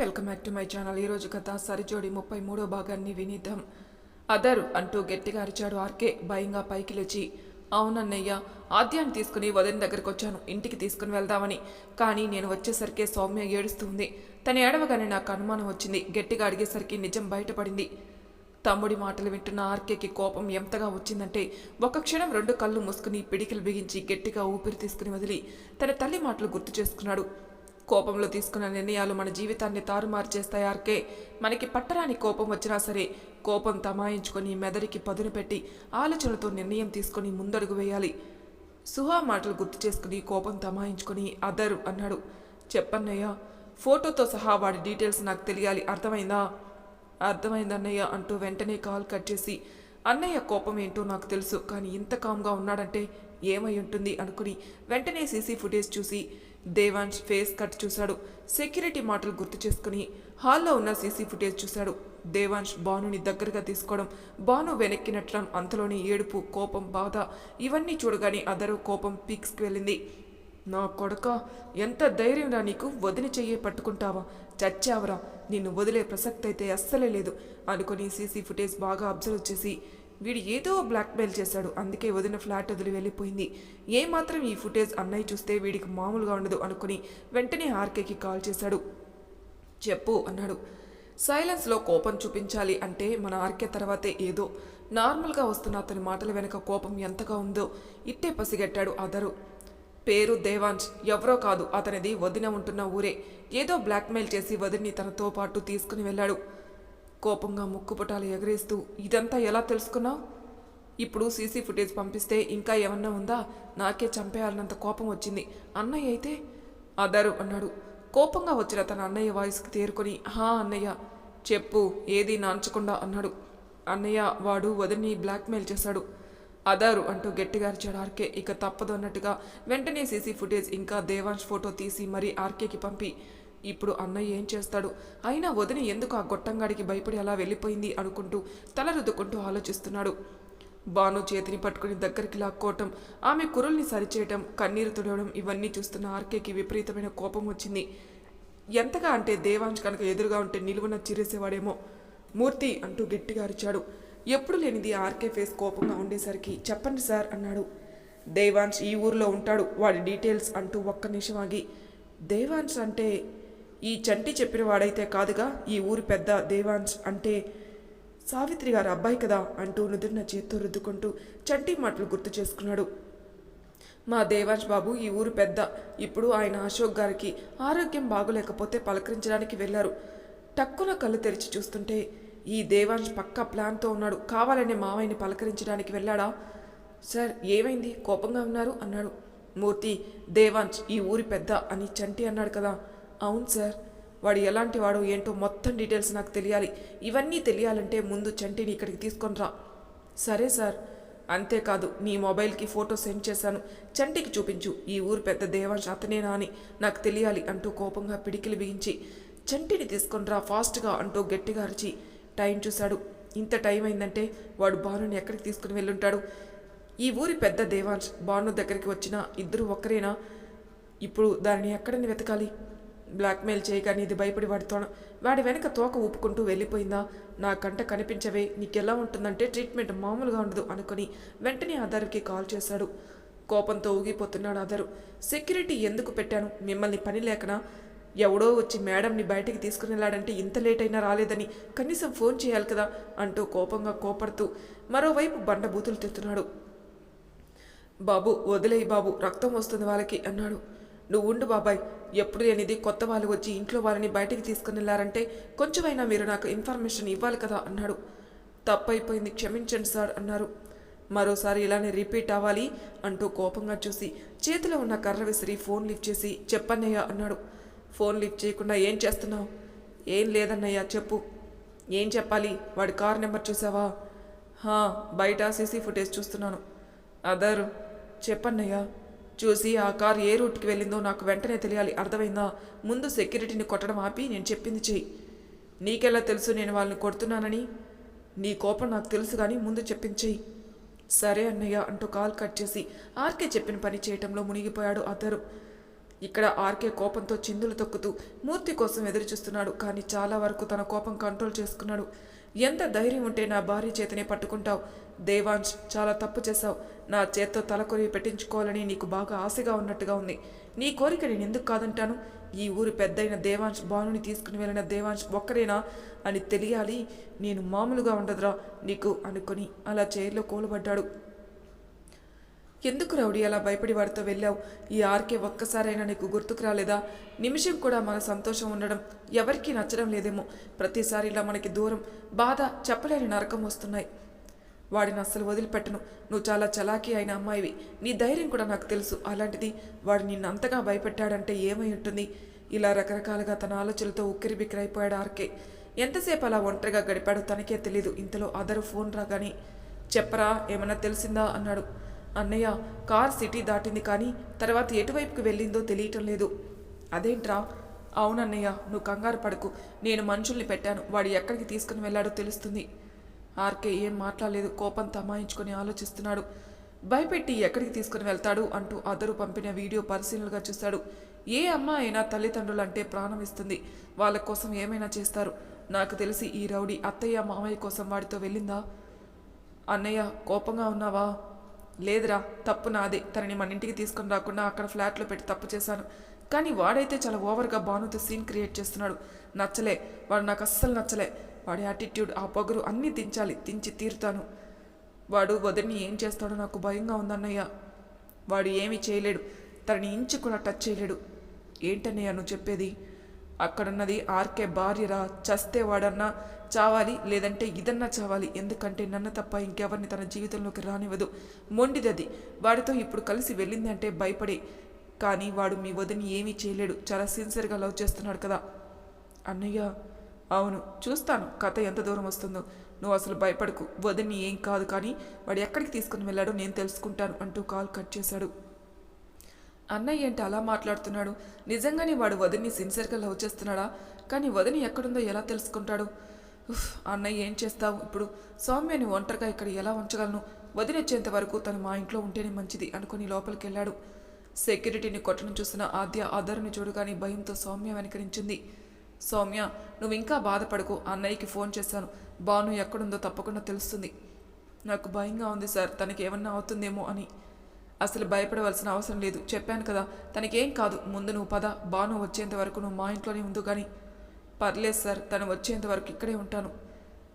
Welcome back to my channel. ఈరోజు కథ సరిజోడి ముప్పై మూడో భాగాన్ని వినిద్దాం. అదర్ అంటూ గట్టిగా అరిచాడు ఆర్కే. భయంగా పైకి లేచి అవునన్నయ్య ఆద్యాన్ని తీసుకుని వదిన దగ్గరకు వచ్చాను. ఇంటికి తీసుకుని వెళ్దామని. కానీ నేను వచ్చేసరికి సౌమ్య ఏడుస్తుంది. తన ఏడవగానే నాకు అనుమానం వచ్చింది. గట్టిగా అడిగేసరికి నిజం బయటపడింది. తమ్ముడి మాటలు వింటున్న ఆర్కేకి కోపం ఎంతగా వచ్చిందంటే ఒక క్షణం రెండు కళ్ళు మూసుకుని పిడికిలు బిగించి గట్టిగా ఊపిరి తీసుకుని వదిలి తన తల్లి మాటలు గుర్తు చేసుకున్నాడు. కోపంలో తీసుకున్న నిర్ణయాలు మన జీవితాన్ని తారుమారు చేస్తాయి ఆర్కే. మనకి పట్టరాని కోపం వచ్చినా సరే కోపం తమాయించుకొని మెదడికి పదును పెట్టి ఆలోచనతో నిర్ణయం తీసుకొని ముందడుగు వేయాలి. సుహా మాటలు గుర్తు చేసుకుని కోపం తమాయించుకొని అదర్ అన్నాడు. చెప్పన్నయ్య ఫోటోతో సహా వాడి డీటెయిల్స్ నాకు తెలియాలి. అర్థమైందా? అర్థమైందన్నయ్య అంటూ వెంటనే కాల్ కట్ చేసి అన్నయ్య కోపం ఏంటో నాకు తెలుసు కానీ ఇంత కామ్గా ఉన్నాడంటే ఏమై ఉంటుంది? అనుకుని వెంటనే సీసీ ఫుటేజ్ చూసి దేవాన్ష్ ఫేస్ కట్ చూశాడు. సెక్యూరిటీ మాటలు గుర్తు చేసుకుని హాల్లో ఉన్న సీసీ ఫుటేజ్ చూశాడు. దేవాన్ష్ బానుని దగ్గరగా తీసుకోవడం బాను వెనక్కినట్లం అంతలోని ఏడుపు కోపం బాధ ఇవన్నీ చూడగానే అదరు కోపం పీక్స్కి వెళ్ళింది. నా కొడక ఎంత ధైర్యంరా నీకు వదిలి చెయ్యే పట్టుకుంటావా? చచ్చావరా నిన్ను వదిలే ప్రసక్తి అయితే అస్సలే లేదు అనుకుని సీసీ ఫుటేజ్ బాగా అబ్జర్వ్ చేసి వీడు ఏదో బ్లాక్మెయిల్ చేశాడు. అందుకే వదిన ఫ్లాట్ వదిలి వెళ్ళిపోయింది. ఏమాత్రం ఈ ఫుటేజ్ అన్నయ్య చూస్తే వీడికి మామూలుగా ఉండదు అనుకుని వెంటనే ఆర్కేకి కాల్ చేశాడు. చెప్పు అన్నాడు. సైలెన్స్లో కోపం చూపించాలి అంటే మన ఆర్కే తర్వాతే ఏదో నార్మల్గా వస్తున్న అతని మాటల వెనుక కోపం ఎంతగా ఉందో ఇట్టే పసిగట్టాడు అదరు పేరు దేవాంశ్ ఎవరో కాదు అతనిది వదిన ఉంటున్న ఊరే. ఏదో బ్లాక్మెయిల్ చేసి వదిన్ని తనతో పాటు తీసుకుని వెళ్ళాడు. కోపంగా ముక్కుపుటాలు ఎగరేస్తూ ఇదంతా ఎలా తెలుసుకున్నావు? ఇప్పుడు సీసీ ఫుటేజ్ పంపిస్తే ఇంకా ఏమన్నా ఉందా? నాకే చంపేయాలన్నంత కోపం వచ్చింది. అన్నయ్య అయితే అదరు అన్నాడు. కోపంగా వచ్చిన తన అన్నయ్య వాయిస్కి తేరుకొని హా అన్నయ్య చెప్పు ఏది నాంచకుండా అన్నాడు. అన్నయ్య వాడు వదిని బ్లాక్మెయిల్ చేశాడు. అదారు అంటూ గట్టిగా అరిచాడు ఆర్కే. ఇక తప్పదు అన్నట్టుగా వెంటనే సీసీ ఫుటేజ్ ఇంకా దేవాంష్ ఫోటో తీసి మరీ ఆర్కేకి పంపి ఇప్పుడు అన్నయ్య ఏం చేస్తాడు? అయినా వదిన ఎందుకు ఆ గొట్టంగాడికి భయపడి అలా వెళ్ళిపోయింది అనుకుంటూ తలరుద్దుకుంటూ ఆలోచిస్తున్నాడు. బాను చేతిని పట్టుకుని దగ్గరికి లాక్కోవటం ఆమె కురుల్ని సరిచేయటం కన్నీరు తుడవడం ఇవన్నీ చూస్తున్న ఆర్కేకి విపరీతమైన కోపం వచ్చింది. ఎంతగా అంటే దేవాంశ్ కనుక ఎదురుగా ఉంటే నిలువున చిరేసేవాడేమో. మూర్తి అంటూ గట్టిగా అరిచాడు. ఎప్పుడు లేనిది ఆర్కే ఫేస్ కోపంగా ఉండేసరికి చెప్పండి సార్ అన్నాడు. దేవాంశ్ ఈ ఊర్లో ఉంటాడు వాడి డీటెయిల్స్ అంటూ ఒక్క నిమిషం ఆగి దేవాంశ్ అంటే ఈ చంటి చెప్పిన వాడైతే కాదుగా ఈ ఊరి పెద్ద దేవాన్స్ అంటే సావిత్రి గారు అబ్బాయి కదా అంటూ నుదిరిన చేత్తో రుద్దుకుంటూ చంటి మాటలు గుర్తు చేసుకున్నాడు. మా దేవాంశ్ బాబు ఈ ఊరు పెద్ద. ఇప్పుడు ఆయన అశోక్ గారికి ఆరోగ్యం బాగోలేకపోతే పలకరించడానికి వెళ్ళారు. టక్కున కళ్ళు తెరిచి చూస్తుంటే ఈ దేవాంశ్ పక్క ప్లాన్తో ఉన్నాడు. కావాలనే మావయ్యని పలకరించడానికి వెళ్ళాడా? సార్ ఏమైంది? కోపంగా ఉన్నారు అన్నాడు. మూర్తి దేవాంశ్ ఈ ఊరి పెద్ద అని చంటి అన్నాడు కదా. అవును సార్. వాడు ఎలాంటి వాడు ఏంటో మొత్తం డీటెయిల్స్ నాకు తెలియాలి. ఇవన్నీ తెలియాలంటే ముందు చంటిని ఇక్కడికి తీసుకొని రా. సరే సార్. అంతేకాదు నీ మొబైల్కి ఫోటో సెండ్ చేశాను. చంటికి చూపించు. ఈ ఊరు పెద్ద దేవాంశ అతనేనా అని నాకు తెలియాలి అంటూ కోపంగా పిడికిలు బిగించి చంటిని తీసుకొని రా ఫాస్ట్గా అంటూ గట్టిగా అరిచి టైం చూశాడు. ఇంత టైం అయిందంటే వాడు బానుని ఎక్కడికి తీసుకుని వెళ్ళుంటాడు? ఈ ఊరి పెద్ద దేవాంశ్ బాను దగ్గరికి వచ్చిన ఇద్దరు ఒక్కరేనా? ఇప్పుడు దానిని ఎక్కడని వెతకాలి? బ్లాక్మెయిల్ చేయగానే ఇది భయపడి వాడితో వాడి వెనక తోక ఊపుకుంటూ వెళ్ళిపోయిందా? నా కంట కనిపించవే నీకెలా ఉంటుందంటే ట్రీట్మెంట్ మామూలుగా ఉండదు అనుకుని వెంటనే ఆధార్కి కాల్ చేశాడు. కోపంతో ఊగిపోతున్నాడు ఆధారు. సెక్యూరిటీ ఎందుకు పెట్టాను? మిమ్మల్ని పని లేకనా? ఎవడో వచ్చి మేడంని బయటికి తీసుకుని వెళ్ళాడంటే ఇంత లేట్ అయినా రాలేదని కనీసం ఫోన్ చేయాలి కదా? అంటూ కోపంగా కోపడుతూ మరోవైపు బండ బూతులు బాబు వదిలేయి బాబు రక్తం వస్తుంది వాళ్ళకి అన్నాడు. నువ్వు ఉండు బాబాయ్. ఎప్పుడు లేనిది కొత్త వాళ్ళు వచ్చి ఇంట్లో వాళ్ళని బయటికి తీసుకుని వెళ్ళారంటే కొంచెమైనా మీరు నాకు ఇన్ఫర్మేషన్ ఇవ్వాలి కదా అన్నాడు. తప్పైపోయింది క్షమించండి సార్ అన్నారు. మరోసారి ఇలానే రిపీట్ అవ్వాలి అంటూ కోపంగా చూసి చేతిలో ఉన్న కర్ర విసిరి ఫోన్ లిఫ్ట్ చేసి చెప్పన్నయ్య అన్నాడు. ఫోన్ లిఫ్ట్ చేయకుండా ఏం చేస్తున్నావు? ఏం లేదన్నయ్య చెప్పు. ఏం చెప్పాలి? వాడి కార్ నెంబర్ చూసావా? హా బయట సీసీ ఫుటేజ్ చూస్తున్నాను. అదర్ చెప్పన్నయ్యా. చూసి ఆ కార్ ఏ రూట్కి వెళ్ళిందో నాకు వెంటనే తెలియాలి. అర్థమైందా? ముందు సెక్యూరిటీని కొట్టడం ఆపి నేను చెప్పింది చెయ్యి. నీకెలా తెలుసు నేను వాళ్ళని కొడుతున్నానని? నీ కోపం నాకు తెలుసు కానీ ముందు చెప్పింది చెయ్యి. సరే అన్నయ్య అంటూ కాల్ కట్ చేసి ఆర్కే చెప్పిన పని చేయటంలో మునిగిపోయాడు అతరు ఇక్కడ ఆర్కే కోపంతో చిందులు తొక్కుతూ మూర్తి కోసం ఎదురుచూస్తున్నాడు కానీ చాలా వరకు తన కోపం కంట్రోల్ చేసుకున్నాడు. ఎంత ధైర్యం ఉంటే నా భార్య చేతనే పట్టుకుంటావు. దేవాంశ్ చాలా తప్పు చేశావు. నా చేత్తో తలకొరివి పెట్టించుకోవాలని నీకు బాగా ఆశగా ఉన్నట్టుగా ఉంది. నీ కోరిక నేను ఎందుకు కాదంటాను? ఈ ఊరు పెద్దయిన దేవాంశ్ భానుని తీసుకుని వెళ్ళిన దేవాంశ్ ఒక్కరేనా అని తెలియాలి. నేను మామూలుగా ఉండదురా. నీకు అనుకొని అలా చైర్లో కూలబడ్డాడు. ఎందుకు రౌడీ అలా భయపడి వాడితో వెళ్ళావు? ఈ ఆర్కే ఒక్కసారైనా నీకు గుర్తుకు రాలేదా? నిమిషం కూడా మన సంతోషం ఉండడం ఎవరికీ నచ్చడం లేదేమో. ప్రతిసారి ఇలా మనకి దూరం. బాధ చెప్పలేని నరకం వస్తున్నాయి. వాడిని అస్సలు వదిలిపెట్టను. నువ్వు చాలా చలాకీ అయిన అమ్మాయివి. నీ ధైర్యం కూడా నాకు తెలుసు. అలాంటిది వాడు నిన్నంతగా భయపెట్టాడంటే ఏమై ఉంటుంది? ఇలా రకరకాలుగా తన ఆలోచనలతో ఉక్కిరి బిక్కిరైపోయాడు ఆర్కే. ఎంతసేపు అలా ఒంటరిగా గడిపాడో తనకే తెలీదు. ఇంతలో అదరు ఫోన్ రాగాని చెప్పరా ఏమన్నా తెలిసిందా? అన్నాడు. అన్నయ్య కార్ సిటీ దాటింది కానీ తర్వాత ఎటువైపుకి వెళ్ళిందో తెలియటం లేదు. అదేంట్రా? అవునన్నయ్య నువ్వు కంగారు పడకు. నేను మనుషుల్ని పెట్టాను. వాడు ఎక్కడికి తీసుకుని వెళ్ళాడో తెలుస్తుంది. ఆర్కే ఏం మాట్లాడలేదు కోపం తమాయించుకొని ఆలోచిస్తున్నాడు. భయపెట్టి ఎక్కడికి తీసుకుని వెళ్తాడు అంటూ అదరు పంపిన వీడియో పరిశీలనగా చూశాడు. ఏ అమ్మ అయినా తల్లిదండ్రులు అంటే ప్రాణం ఇస్తుంది. వాళ్ళ కోసం ఏమైనా చేస్తారు. నాకు తెలిసి ఈ రౌడీ అత్తయ్య మామయ్య కోసం వాడితో వెళ్ళిందా? అన్నయ్య కోపంగా ఉన్నావా? లేదురా తప్పు నాదే. తనని మన ఇంటికి తీసుకుని రాకుండా అక్కడ ఫ్లాట్లో పెట్టి తప్పు చేశాను. కానీ వాడైతే చాలా ఓవర్గా బానుతో సీన్ క్రియేట్ చేస్తున్నాడు. నచ్చలే వాడు నాకు అస్సలు నచ్చలే. వాడి యాటిట్యూడ్ ఆ పొగరు అన్నీ దించాలి దించి తీరుతాను. వాడు వదిలిని ఏం చేస్తాడో నాకు భయంగా ఉందన్నయ్య. వాడు ఏమీ చేయలేడు తనని ఇంచు కూడా టచ్ చేయలేడు. ఏంటన్నయ్య నువ్వు చెప్పేది? అక్కడున్నది ఆర్కే భార్యరా చస్తే వాడన్నా చావాలి లేదంటే ఇదన్నా చావాలి. ఎందుకంటే నన్ను తప్ప ఇంకెవరిని తన జీవితంలోకి రానివ్వదు. మొండిదది. వాడితో ఇప్పుడు కలిసి వెళ్ళింది అంటే భయపడే. కానీ వాడు మీ వదిని ఏమీ చేయలేడు. చాలా సిన్సియర్గా లవ్ చేస్తున్నాడు కదా. అన్నయ్య అవును చూస్తాను. కథ ఎంత దూరం వస్తుందో. నువ్వు అసలు భయపడకు. వదిని ఏం కాదు కానీ వాడు ఎక్కడికి తీసుకుని వెళ్ళాడో నేను తెలుసుకుంటాను అంటూ కాల్ కట్ చేశాడు. అన్నయ్య ఏంటి అలా మాట్లాడుతున్నాడు? నిజంగానే వాడు వదిని సిన్సియర్గా లవ్ చేస్తున్నాడా? కానీ వదిని ఎక్కడుందో ఎలా తెలుసుకుంటాడు? అన్నయ్య ఏం చేస్తావు? ఇప్పుడు సౌమ్యని ఒంటరిగా ఇక్కడ ఎలా ఉంచగలను? వదిలిచ్చేంత వరకు తను మా ఇంట్లో ఉంటేనే మంచిది అనుకుని లోపలికి వెళ్ళాడు సెక్యూరిటీని కొట్టడం చూసిన ఆద్య అదరుని చూడగానే భయంతో సౌమ్య వెనకరించింది. సౌమ్య నువ్వు ఇంకా బాధపడకు. అన్నయ్యకి ఫోన్ చేశాను. బాను ఎక్కడుందో తప్పకుండా తెలుస్తుంది. నాకు భయంగా ఉంది సార్ తనకి ఏమన్నా అవుతుందేమో అని. అసలు భయపడవలసిన అవసరం లేదు. చెప్పాను కదా తనకేం కాదు. ముందు నువ్వు పద. బాను వచ్చేంత వరకు నువ్వు మా ఇంట్లోనే ఉండు కానీ పర్లేదు సార్ తను వచ్చేంత వరకు ఇక్కడే ఉంటాను.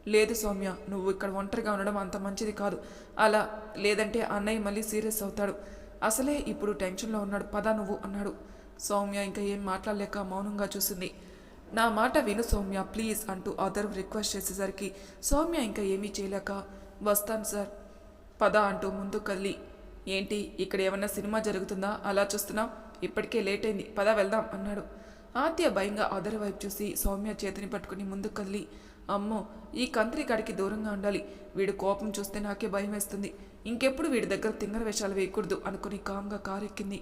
లేదు సౌమ్య నువ్వు ఇక్కడ ఒంటరిగా ఉండడం అంత మంచిది కాదు. అలా లేదంటే అన్నయ్య మళ్ళీ సీరియస్ అవుతాడు. అసలే ఇప్పుడు టెన్షన్లో ఉన్నాడు. పద నువ్వు అన్నాడు. సౌమ్య ఇంకా ఏం మాట్లాడలేక మౌనంగా చూసింది. నా మాట విను సౌమ్య ప్లీజ్ అంటూ అదర్ రిక్వెస్ట్ చేసేసరికి సౌమ్య ఇంకా ఏమీ చేయలేక వస్తాను సార్ పద అంటూ ముందు కదిలి ఏంటి ఇక్కడ ఏమన్నా సినిమా జరుగుతుందా? అలా చూస్తున్నాం. ఇప్పటికే లేట్ అయింది. పద వెళ్దాం అన్నాడు. ఆత్య భయంగా అదర్ వైపు చూసి సౌమ్య చేతిని పట్టుకుని ముందు కదిలి అమ్మో ఈ కంత్రి కాడికి దూరంగా ఉండాలి. వీడు కోపం చూస్తే నాకే భయం వేస్తుంది. ఇంకెప్పుడు వీడి దగ్గర తింగర వేషాలు వేయకూడదు అనుకుని కామ్గా కారు ఎక్కింది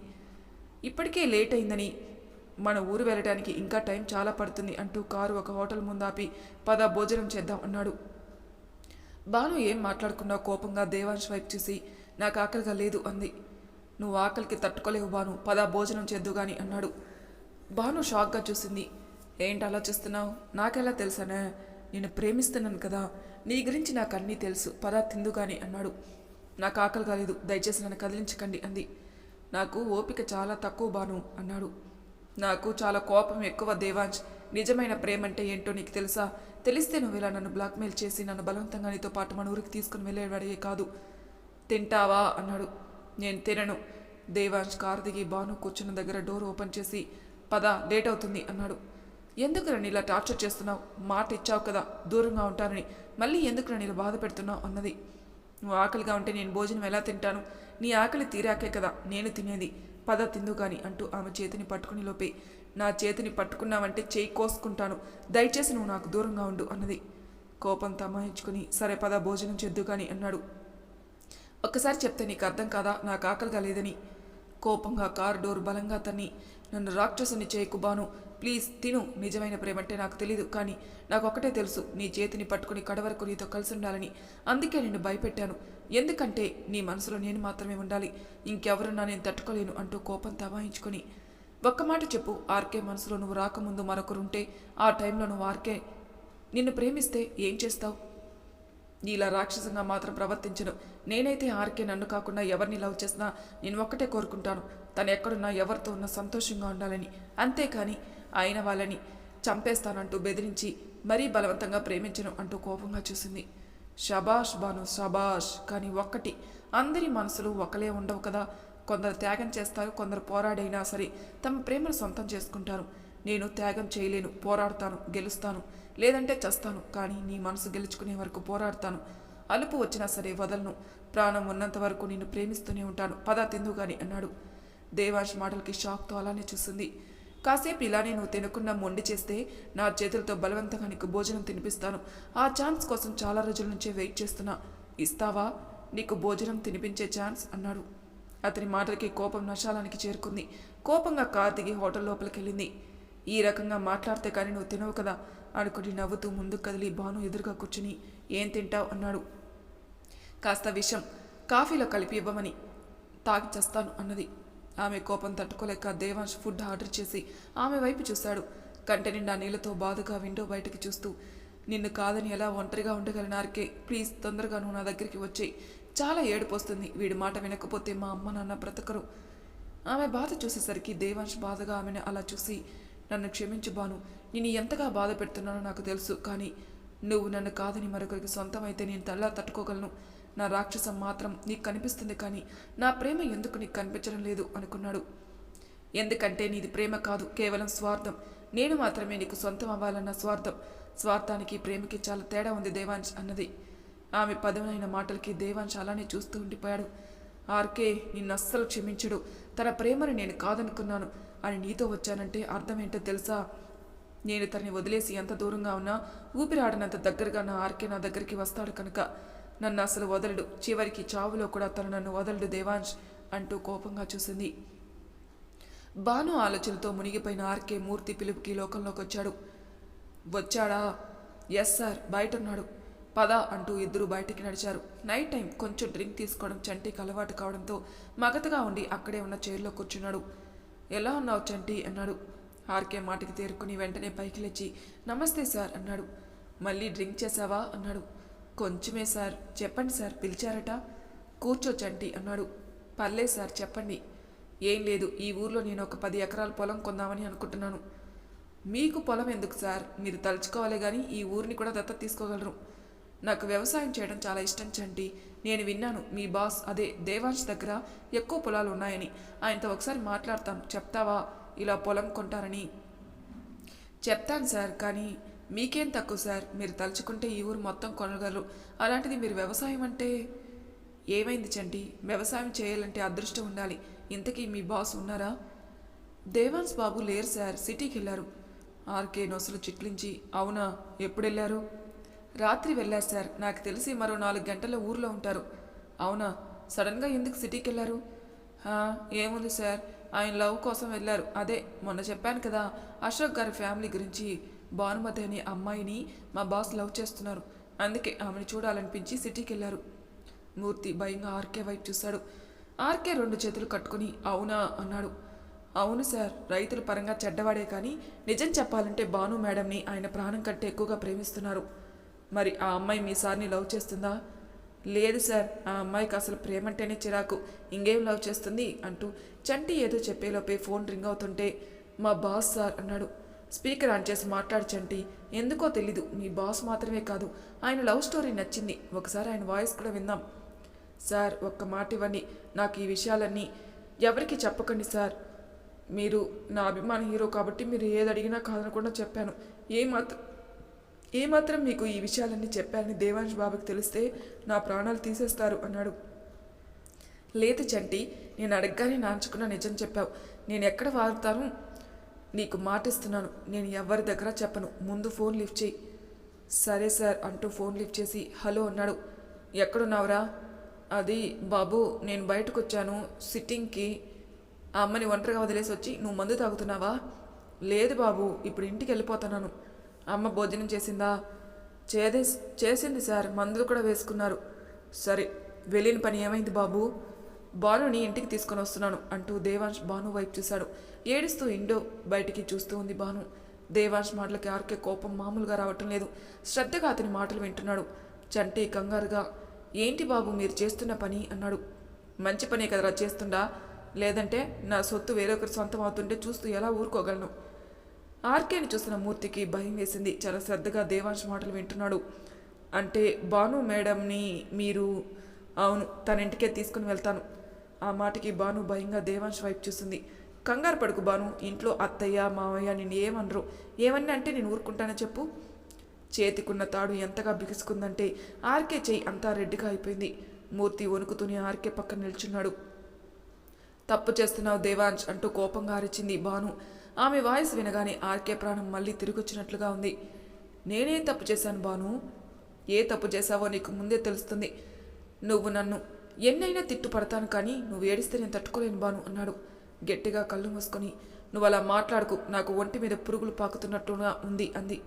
ఇప్పటికే లేట్ అయిందని మన ఊరు వెళ్ళడానికి ఇంకా టైం చాలా పడుతుంది అంటూ కారు ఒక హోటల్ ముందాపి పద భోజనం చేద్దాం అన్నాడు. బాను ఏం మాట్లాడకుండా కోపంగా దేవాంశ్ వైపు చూసి నాకు ఆకలిగా లేదు అంది. నువ్వు ఆకలికి తట్టుకోలేవు బాను పద భోజనం చేద్దు గాని అన్నాడు. బాను షాక్గా చూసింది. ఏంటి అలా చూస్తున్నావు? నాకెలా తెలుసానే? నేను ప్రేమిస్తున్నాను కదా. నీ గురించి నాకు అన్నీ తెలుసు. పద తిందు గాని అన్నాడు. నాకు ఆకలి కాలేదు దయచేసి నన్ను కదిలించకండి అంది. నాకు ఓపిక చాలా తక్కువ బాను అన్నాడు. నాకు చాలా కోపం ఎక్కువ దేవాంజ్. నిజమైన ప్రేమ అంటే ఏంటో నీకు తెలుసా? తెలిస్తే నువ్వు ఇలా నన్ను బ్లాక్మెయిల్ చేసి నన్ను బలవంతంగా నీతో పాటు మన ఊరికి తీసుకుని వెళ్ళేవాడే కాదు. తింటావా? అన్నాడు. నేను తినను. దేవాంశ్ కారు దిగి బాను కూర్చున్న దగ్గర డోర్ ఓపెన్ చేసి పద లేట్ అవుతుంది అన్నాడు. ఎందుకు నన్ను ఇలా టార్చర్ చేస్తున్నావు? మాట ఇచ్చావు కదా దూరంగా ఉంటానని. మళ్ళీ ఎందుకు నన్ను ఇలా బాధ పెడుతున్నావు? అన్నది. నువ్వు ఆకలిగా ఉంటే నేను భోజనం ఎలా తింటాను? నీ ఆకలి తీరాకే కదా నేను తినేది. పద తిందు గాని అంటూ ఆమె చేతిని పట్టుకుని లోపే. నా చేతిని పట్టుకున్నావంటే చేయి కోసుకుంటాను. దయచేసి నువ్వు నాకు దూరంగా ఉండు అన్నది. కోపం తమాయించుకుని సరే పద భోజనం చేద్దు గాని అన్నాడు. ఒక్కసారి చెప్తే నీకు అర్థం కాదా? నాకు ఆకలిగా లేదని. కోపంగా కారు డోర్ బలంగా తన్ని. నన్ను రాక్షసుని చేయకు బాను. ప్లీజ్ తిను. నిజమైన ప్రేమంటే నాకు తెలియదు కానీ నాకు ఒకటే తెలుసు. నీ చేతిని పట్టుకుని కడవరకు నీతో కలిసి ఉండాలని అందుకే నిన్ను భయపెట్టాను. ఎందుకంటే నీ మనసులో నేను మాత్రమే ఉండాలి. ఇంకెవరున్నా నేను తట్టుకోలేను అంటూ కోపం తమాయించుకొని. ఒక్క మాట చెప్పు. ఆర్కే మనసులో నువ్వు రాకముందు మరొకరుంటే ఆ టైంలో నువ్వు ఆర్కే నిన్ను ప్రేమిస్తే ఏం చేస్తావు? ఇలా రాక్షసంగా మాత్రం ప్రవర్తించను. నేనైతే ఆర్కే నన్ను కాకుండా ఎవరిని లవ్ చేసినా నేను ఒక్కటే కోరుకుంటాను. తను ఎక్కడున్నా ఎవరితో ఉన్నా సంతోషంగా ఉండాలని. అంతేకాని అయిన వాళ్ళని చంపేస్తానంటూ బెదిరించి మరీ బలవంతంగా ప్రేమించను అంటూ కోపంగా చూసింది. షబాష్ బాను షబాష్ కానీ ఒక్కటి అందరి మనసులు ఒకలే ఉండవు కదా. కొందరు త్యాగం చేస్తారు కొందరు పోరాడైనా సరే తమ ప్రేమను సొంతం చేసుకుంటారు. నేను త్యాగం చేయలేను పోరాడతాను గెలుస్తాను లేదంటే చస్తాను కానీ నీ మనసు గెలుచుకునే వరకు పోరాడతాను. అలుపు వచ్చినా సరే వదలను. ప్రాణం ఉన్నంత వరకు నిన్ను ప్రేమిస్తూనే ఉంటాను. పద తిందుగాని అన్నాడు. దేవాష్ మాటలకి షాక్తో అలానే చూసింది. కాసేపు ఇలానే నువ్వు తినకుండా మొండి చేస్తే నా చేతులతో బలవంతంగా నీకు భోజనం తినిపిస్తాను. ఆ ఛాన్స్ కోసం చాలా రోజుల నుంచే వెయిట్ చేస్తున్నా. ఇస్తావా? నీకు భోజనం తినిపించే ఛాన్స్ అన్నాడు. అతని మాటలకి కోపం నశాలానికి చేరుకుంది. కోపంగా కార్ దిగి హోటల్ లోపలికి వెళ్ళింది ఈ రకంగా మాట్లాడితే కానీ నువ్వు తినవు కదా? అనుకుని నవ్వుతూ ముందుకు కదిలి భాను ఎదురుగా కూర్చుని ఏం తింటావు? అన్నాడు. కాస్త విషం. కాఫీలో కలిపి ఇవ్వమని. తాగి చేస్తాను అన్నది. ఆమె కోపం తట్టుకోలేక దేవాంశ్ ఫుడ్ ఆర్డర్ చేసి ఆమె వైపు చూశాడు. కంటి నిండా నీళ్ళతో బాధగా విండో బయటకి చూస్తూ నిన్ను కాదని ఎలా ఒంటరిగా ఉండగలనారికే ప్లీజ్ తొందరగా నువ్వు నా దగ్గరికి వచ్చి చాలా ఏడుపోస్తుంది వీడి మాట వినకపోతే మా అమ్మ నాన్న బ్రతకరు. ఆమె బాధ చూసేసరికి దేవాంశ్ బాధగా ఆమెను అలా చూసి నన్ను క్షమించు బాను నేను ఎంతగా బాధ పెడుతున్నానో నాకు తెలుసు. కానీ నువ్వు నన్ను కాదని మరొకరికి సొంతమైతే నేను తల్లా తట్టుకోగలను. నా రాక్షసం మాత్రం నీకు కనిపిస్తుంది కానీ నా ప్రేమ ఎందుకు నీకు కనిపించడం లేదు అనుకున్నాడు. ఎందుకంటే నీది ప్రేమ కాదు కేవలం స్వార్థం. నేను మాత్రమే నీకు సొంతం అవ్వాలన్న స్వార్థం. స్వార్థానికి ప్రేమకి చాలా తేడా ఉంది దేవాంశ్ అన్నది. ఆమె పదవైన మాటలకి దేవాంశ్ అలానే చూస్తూ ఉండిపోయాడు. ఆర్కే నిన్ను అస్సలు క్షమించడు. తన ప్రేమను నేను కాదనుకున్నాను అని నీతో వచ్చానంటే అర్థం ఏంటో తెలుసా? నేను తనని వదిలేసి ఎంత దూరంగా ఉన్నా ఊపిరాడనంత దగ్గరగా నా ఆర్కే నా దగ్గరికి వస్తాడు కనుక. నన్ను అసలు వదలడు. చివరికి చావులో కూడా తను నన్ను వదలడు దేవాంశ్ అంటూ కోపంగా చూసింది. బాను ఆలోచనతో మునిగిపోయిన ఆర్కే మూర్తి పిలుపుకి లోకంలోకి వచ్చాడు? వచ్చాడా ఎస్ సార్ బయట ఉన్నాడు పద అంటూ ఇద్దరు బయటికి నడిచారు. నైట్ టైం కొంచెం డ్రింక్ తీసుకోవడం చంటికి అలవాటు కావడంతో మగతగా ఉండి అక్కడే ఉన్న చైర్లో కూర్చున్నాడు. ఎలా ఉన్నావు చంటి? అన్నాడు. ఆర్కే మాటకి తేరుకుని వెంటనే పైకి లేచి నమస్తే సార్ అన్నాడు. మళ్ళీ డ్రింక్ చేశావా? అన్నాడు. కొంచెమే సార్. చెప్పండి సార్ పిలిచారట. కూర్చోచండి అన్నాడు. పర్లేదు సార్ చెప్పండి. ఏం లేదు ఈ ఊర్లో నేను ఒక పది ఎకరాల పొలం కొందామని అనుకుంటున్నాను. మీకు పొలం ఎందుకు సార్? మీరు తలుచుకోవాలి కానీ ఈ ఊరిని కూడా దత్తత తీసుకోగలరు. నాకు వ్యవసాయం చేయడం చాలా ఇష్టం చంటి. నేను విన్నాను మీ బాస్ అదే దేవాంశ్ దగ్గర ఎక్కువ పొలాలు ఉన్నాయని. ఆయనతో ఒకసారి మాట్లాడతాను చెప్తావా? ఇలా పొలం కొంటారని. చెప్తాను సార్ కానీ మీకేం తక్కువ సార్? మీరు తలుచుకుంటే ఈ ఊరు మొత్తం కొనగలరు. అలాంటిది మీరు వ్యవసాయం అంటే ఏమైంది చంటి వ్యవసాయం చేయాలంటే అదృష్టం ఉండాలి. ఇంతకీ మీ బాస్ ఉన్నారా? దేవాన్స్ బాబు లేరు సార్. సిటీకి వెళ్ళారు. ఆర్కే నొసలు చిట్లించి అవునా? ఎప్పుడు వెళ్ళారు రాత్రి వెళ్ళారు సార్. నాకు తెలిసి మరో నాలుగు గంటల ఊర్లో ఉంటారు. అవునా? సడన్గా ఎందుకు సిటీకి వెళ్ళారు? ఏముంది సార్? ఆయన లవ్ కోసం వెళ్ళారు. అదే మొన్న చెప్పాను కదా అశోక్ గారి ఫ్యామిలీ గురించి భానుమతి అనే అమ్మాయిని మా బాస్ లవ్ చేస్తున్నారు. అందుకే ఆమెను చూడాలనిపించి సిటీకి వెళ్ళారు మూర్తి భయంగా ఆర్కే వైపు చూశాడు. ఆర్కే రెండు చేతులు కట్టుకుని అవునా? అన్నాడు. అవును సార్ రైతుల పరంగా చెడ్డవాడే కానీ నిజం చెప్పాలంటే భాను మేడంని ఆయన ప్రాణం కంటే ఎక్కువగా ప్రేమిస్తున్నారు. మరి ఆ అమ్మాయి మీ సార్ని లవ్ చేస్తుందా? లేదు సార్ ఆ అమ్మాయికి అసలు ప్రేమంటేనే చిరాకు. ఇంకేం లవ్ చేస్తుంది? అంటూ చంటి ఏదో చెప్పేలోపే ఫోన్ రింగ్ అవుతుంటే మా బాస్ సార్ అన్నాడు. స్పీకర్ ఆన్ చేసి మాట్లాడచంటి. ఎందుకో తెలీదు మీ బాస్ మాత్రమే కాదు. ఆయన లవ్ స్టోరీ నచ్చింది. ఒకసారి ఆయన వాయిస్ కూడా విందాం. సార్ ఒక్క మాట ఇవ్వండి. నాకు ఈ విషయాలన్నీ ఎవరికి చెప్పకండి సార్. మీరు నా అభిమాన హీరో కాబట్టి మీరు ఏది అడిగినా కాదనకుండా చెప్పాను. ఏమాత్రం ఏమాత్రం మీకు ఈ విషయాలన్నీ చెప్పారని దేవాంశ్ బాబుకి తెలిస్తే నా ప్రాణాలు తీసేస్తారు అన్నాడు. లేదు చంటి నేను అడగగానే నాంచుకున్న నిజం చెప్పావు. నేను ఎక్కడ వాగుతాను నీకు మాటిస్తున్నాను. నేను ఎవరి దగ్గర చెప్పను. ముందు ఫోన్ లిఫ్ట్ చేయి. సరే సార్ అంటూ ఫోన్ లిఫ్ట్ చేసి హలో అన్నాడు. ఎక్కడున్నావురా? అది బాబు నేను బయటకు వచ్చాను సిట్టింగ్కి. ఆ అమ్మని ఒంటరిగా వదిలేసి వచ్చి నువ్వు మందు తాగుతున్నావా? లేదు బాబు ఇప్పుడు ఇంటికి వెళ్ళిపోతున్నాను. అమ్మ భోజనం చేసిందా? చేదే చేసింది సార్. మందులు కూడా వేసుకున్నారు. సరే వెళ్ళిన పని ఏమైంది బాబు? భానుని ఇంటికి తీసుకొని వస్తున్నాను అంటూ దేవాంష్ బాను వైపు చూశాడు. ఏడుస్తూ ఇండో బయటికి చూస్తూ ఉంది భాను. దేవాంశ్ మాటలకి ఆర్కే కోపం మామూలుగా రావటం లేదు. శ్రద్ధగా అతని మాటలు వింటున్నాడు. చంటి కంగారుగా ఏంటి బాబు మీరు చేస్తున్న పని? అన్నాడు. మంచి పనే కదరా చేస్తుండా? లేదంటే నా సొత్తు వేరొకరి సొంతం అవుతుంటే చూస్తూ ఎలా ఊరుకోగలను? ఆర్కేని చూసిన మూర్తికి భయం వేసింది. చాలా శ్రద్ధగా దేవాంశ్ మాటలు వింటున్నాడు. అంటే భాను మేడంని మీరు అవును తన ఇంటికే తీసుకుని వెళ్తాను. ఆ మాటకి భాను భయంగా దేవాంశ్ వైపు చూసింది. కంగారు పడుకు బాను. ఇంట్లో అత్తయ్య మావయ్య నిన్ను ఏమనరు. ఏమన్నా అంటే నేను ఊరుకుంటానో చెప్పు. చేతికున్న తాడు ఎంతగా బిగుసుకుందంటే ఆర్కే చెయ్యి అంతా రెడ్డిగా అయిపోయింది. మూర్తి వణుకుతూనే ఆర్కే పక్కన నిల్చున్నాడు. తప్పు చేస్తున్నావు దేవాంజ్ అంటూ కోపంగా అరిచింది బాను. ఆమె వాయిస్ వినగానే ఆర్కే ప్రాణం మళ్ళీ తిరిగొచ్చినట్లుగా ఉంది. నేనే తప్పు చేశాను బాను? ఏ తప్పు చేశావో నీకు ముందే తెలుస్తుంది. నువ్వు నన్ను ఎన్నైనా తిట్టుపడతాను కానీ నువ్వు ఏడిస్తే నేను తట్టుకోలేను బాను అన్నాడు. గట్టిగా కళ్ళు మూసుకొని నువ్వు అలా మాట్లాడుకు నాకు ఒంటి మీద పురుగులు పాకుతున్నట్టుగా ఉంది అంది.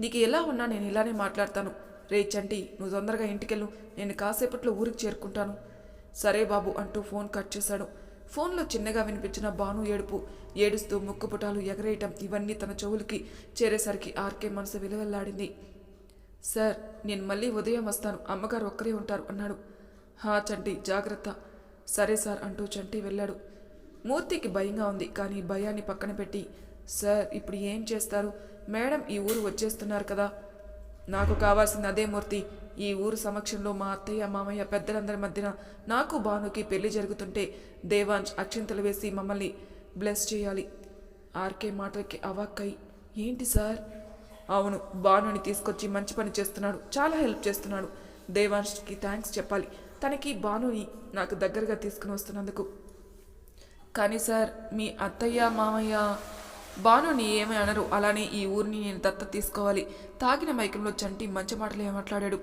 నీకు ఎలా ఉన్నా నేను ఇలానే మాట్లాడతాను. రే చంటి నువ్వు తొందరగా ఇంటికెళ్ళు నేను కాసేపట్లో ఊరికి చేరుకుంటాను. సరే బాబు అంటూ ఫోన్ కట్ చేశాడు. ఫోన్లో చిన్నగా వినిపించిన భాను ఏడుపు ఏడుస్తూ ముక్కుపుటాలు ఎగరేయటం ఇవన్నీ తన చెవులకి చేరేసరికి ఆర్కే మనసు విలువెల్లాడింది. సార్ నేను మళ్ళీ ఉదయం వస్తాను. అమ్మగారు ఒక్కరే ఉంటారు అన్నాడు. హా చంటి జాగ్రత్త. సరే సార్ అంటూ చంటి వెళ్ళాడు. మూర్తికి భయంగా ఉంది. కానీ భయాన్ని పక్కన పెట్టి సార్ ఇప్పుడు ఏం చేస్తారు? మేడం ఈ ఊరు వచ్చేస్తున్నారు కదా. నాకు కావాల్సింది అదే మూర్తి. ఈ ఊరు సమక్షంలో మా అత్తయ్య మామయ్య పెద్దలందరి మధ్యన నాకు భానుకి పెళ్ళి జరుగుతుంటే దేవాంశ్ అక్షింతలు వేసి మమ్మల్ని బ్లెస్ చేయాలి. ఆర్కే మాటలకి అవాక్కై ఏంటి సార్? అవును భానుని తీసుకొచ్చి మంచి పని చేస్తున్నాడు. చాలా హెల్ప్ చేస్తున్నాడు. దేవాంష్కి థ్యాంక్స్ చెప్పాలి. తనకి భానుని నాకు దగ్గరగా తీసుకుని వస్తున్నందుకు కానీ సార్ మీ అత్తయ్య మామయ్య నీ ఏమీ అనరు. అలానే ఈ ఊరిని నేను దత్త తీసుకోవాలి. తాగిన మైకంలో చంటి మంచి మాటలు ఏం మాట్లాడాడు?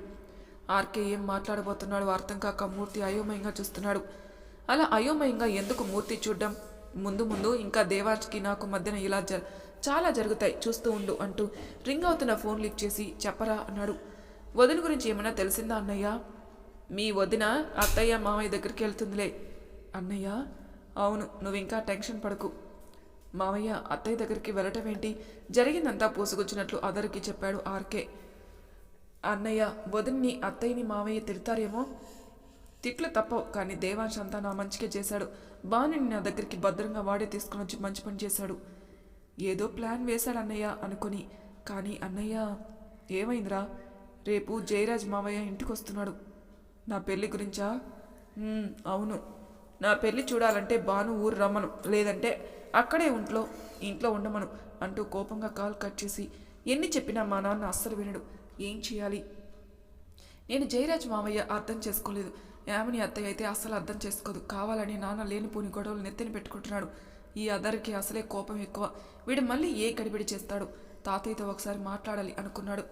ఆర్కే ఏం మాట్లాడబోతున్నాడు అర్థం కాక మూర్తి అయోమయంగా చూస్తున్నాడు. అలా అయోమయంగా ఎందుకు మూర్తి చూడ్డం? ముందు ముందు ఇంకా దేవాజ్కి నాకు మధ్యన ఇలా జ చాలా జరుగుతాయి. చూస్తూ ఉండు అంటూ రింగ్ అవుతున్న ఫోన్ లిఫ్ట్ చేసి చెప్పరా అన్నాడు. వదిన గురించి ఏమైనా తెలిసిందా అన్నయ్య? మీ వదిన అత్తయ్య మామయ్య దగ్గరికి వెళ్తుందిలే. అన్నయ్య? అవును నువ్వు ఇంకా టెన్షన్ పడకు. మామయ్య అత్తయ్య దగ్గరికి వెళ్ళటం ఏంటి జరిగిందంతా పోసుకొచ్చినట్లు అదరికి చెప్పాడు ఆర్కే. అన్నయ్య వదిన్ని అత్తయ్యని మామయ్య తిడతారేమో? తిట్లు తప్పవు కానీ దేవాంశ్ అంతా నా మంచిగా చేశాడు. బాణిని నా దగ్గరికి భద్రంగా వాడే తీసుకుని వచ్చి మంచి పని చేశాడు. ఏదో ప్లాన్ వేశాడు అన్నయ్య అనుకొని. కానీ అన్నయ్య ఏమైందిరా? రేపు జయరాజ్ మావయ్య ఇంటికి వస్తున్నాడు నా పెళ్ళి గురించా? అవును. నా పెళ్ళి చూడాలంటే బాను ఊరు రమ్మను లేదంటే అక్కడే ఇంట్లో ఇంట్లో ఉండమను అంటూ కోపంగా కాల్ కట్ చేసి ఎన్ని చెప్పినా మా నాన్న అస్సలు వినడు. ఏం చేయాలి? నేను జయరాజ్ మామయ్య అర్థం చేసుకోలేదు. యామిని అత్తయ్య అయితే అస్సలు అర్థం చేసుకోదు. కావాలని నాన్న లేనిపోని గొడవలు నెత్తిన పెట్టుకుంటున్నాడు. ఈ అద్దరికి అసలే కోపం ఎక్కువ. వీడు మళ్ళీ ఏ గడిబిడి చేస్తాడు? తాతయ్యతో ఒకసారి మాట్లాడాలి అనుకున్నాడు.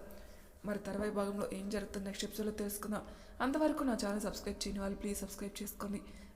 మరి తర్వాయి భాగంలో ఏం జరుగుతుంది నెక్స్ట్ ఎపిసోడ్లో తెలుసుకుందాం. అంతవరకు నా ఛానల్ సబ్స్క్రైబ్ చేయని వాళ్ళు ప్లీజ్ సబ్స్క్రైబ్ చేసుకోండి.